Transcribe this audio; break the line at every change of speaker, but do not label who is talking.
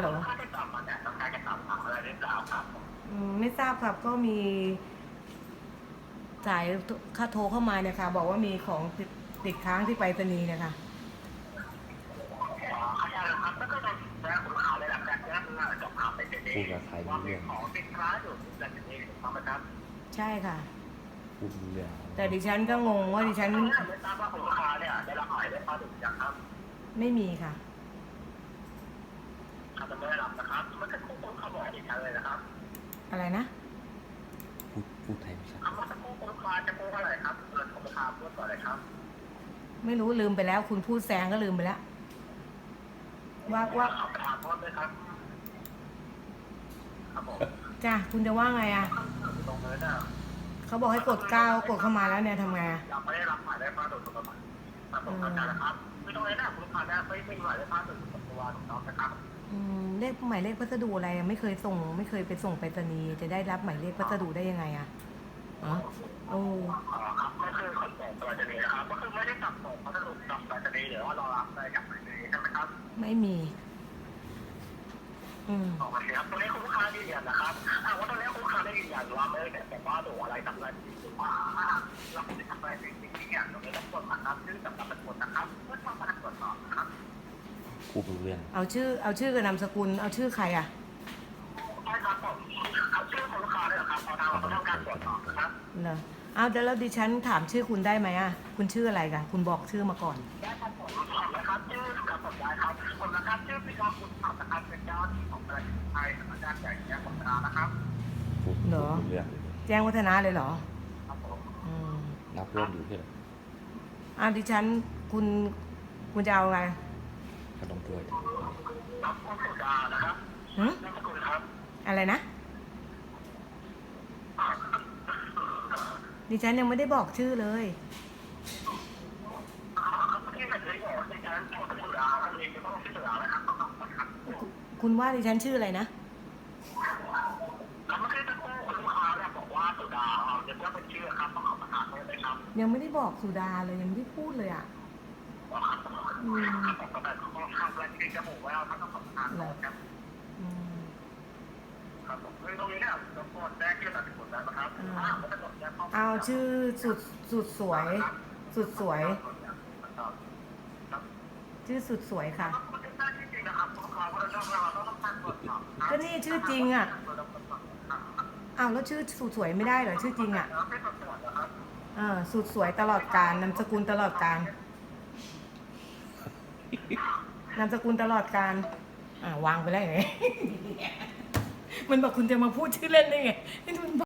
เหรอ
ค่าที่ตอบมาเนี่ยต้องการจะตอบถามอะไรหรือเปล่าครับ
อืมไม่ทราบครับก็มีสายค่าโทรเข้ามาเนี่ยค่ะ บอกว่ามีของติดติดค้างที่ไปรษณีย์เนี่ยค่ะ
อ๋อเข้าใจแล้วครับแล้วก็จะแจ้งคุณลูกค้าเลยหลังจากที่เราจบข่าวไปเสร็จ
พูดกับใคร
ว่า
รู้
มี
เรื่อง
ของติดค้างอยู่หลังจากนี้ถูกต้องไหมครับ
ใช่ค่ะ
พูดรู้เรื่อง
แต่ดิฉันก็งงว่าดิฉัน
ไม่ทราบว่าคุณลูกค้าเนี่ยได้รับหมายเลขข้อหรือยังครับ
ไม่มีค่ะ
ถ้าจะไม่ได้รับนะครับ มันจะคู่คุณเขาบอกอีกครั้งเลยนะครับ
อะไรนะ
พูดพูดไทยไม่ชัด
คำว่าจะคู่คุณลูกค้าจะคู่ว่าอะไรครับเกิดคุณลูกค้าพูดก่อนเลยครับ
ไม่รู้ลืมไปแล้ว คุณพูดแซงก็ลืมไปแล้วว่าว่า
ขอประทานโทษด้วยครับครับผม
จ้ะคุณจะว่าไงอะ
ตรงนี้เนี่ย
เขาบอกให้กดเก้ากดเข้ามาแล้วเนี่ยทำไงอะ
ยังไม่ได้รับหมายเลขข้อถูกต้องไหมครับผมเข้าใจแล้วครับ คือตรงนี้เนี่ยคุณลูกค้าเนี่ยไม่ไม่มีหมายเลขข้อถูกต้องตัวถูกต้องนะครับ
อืมเลขหมายเลขพัสดุอะไรอะไม่เคยส่ง ไม่เคยไปส่งไปรษณีย์จะได้รับหมายเลขพัสดุได้ยังไงอะอ๋อโอ้
อ๋อครับก็คือขนส่งตัวจะนีนะครับ ก็คือไม่ได้จับส่งพัสดุจับตัวจะนีหรือว่ารอรับอะไรจากไหนเลยใช่ไหมครับ
ไม่มี อืม
โอเคครับตอนนี้คุณลูกค้ายืนยันนะครับอ่าว่าตอนนี้คุณลูกค้าได้ยืนยันว่าไม่ได้แต่ว่าดูอะไรทำอะไรหรือว่าเราไม่ได้ทำอะไรสิ่งที่อย่างตรงนี้ต้องกดนะครับซึ่งสำหรับเป็นคนนะครับ
พูดรู้เรื่อง
เอาชื่อ เอาชื่อกับนามสกุล เอาชื่อใครอะ
ใช่ครับผมเอาชื่อของลูกค้าเลยครับพอทางเราต้องการตรวจสอบนะครับ
เหรอเอาเดี๋ยวแล้วดิฉันถามชื่อคุณได้ไหมอะ คุณชื่ออะไรกันคุณบอกชื่อมาก่อน
ได้ครับผมนะครับชื่อกับผมได้ครับผมนะครับชื่อพี่น้องคุณขับนะครับเป็นเจ้าที่ของประเทศไทยสำนักงานใหญ่แยกของรานะครับ
พูด
เหรอ
พูดรู้เรื่อง
แจ้งวัฒนะเลยเหรอ
ครับผม
อืม
รับเรื่องอยู่ที่ไหน
อะดิฉันคุณคุณจะเอาไง
ขนมถ้วย
รับคุณสุดานะครับ
หึ
นามสกุลครับ
อะไรนะ ดิฉันยังไม่ได้บอกชื่อเลย
ที่เป็นเรื่องของในการตรวจสุดาอันนี้จะต้องชื่อสุดานะครับ
คุณว่าดิฉันชื่ออะไรนะ
แล้วเมื่อกี้ตะกู้คุณลูกค้าเนี่ยบอกว่าสุดาเราจะต้องเป็นชื่อครับต้องขอประทานโทษด้วยครับ
ยังไม่ได้บอกสุดาเลยยังไม่ได้พูดเลยอะอืม
ผมก็แบบข้อข้างแรกที่จะบอกว่าเราต้องขอประทานโทษครับ
อืม
ครับผมคือตรงนี้เนี่ยรบกวนแจ้งชื่อสกุลได้ไหมครับอ่าไม่ต้องจดแจ้งข้อมูล
เอาชื่อสุดสุดสวย สุดสวยชื่อสุดสวยค่ะ ก็นี่ชื่อจริงอะอ้าวแล้วชื่อสุดสวยไม่ได้เหรอชื่อจริงอะเออสุดสวยตลอดการนามสกุลตลอดการ นามสกุลตลอดการอ่าวางไปแล้วไง มันบอกคุณจะมาพูดชื่อเล่นได้ไงนี่มัน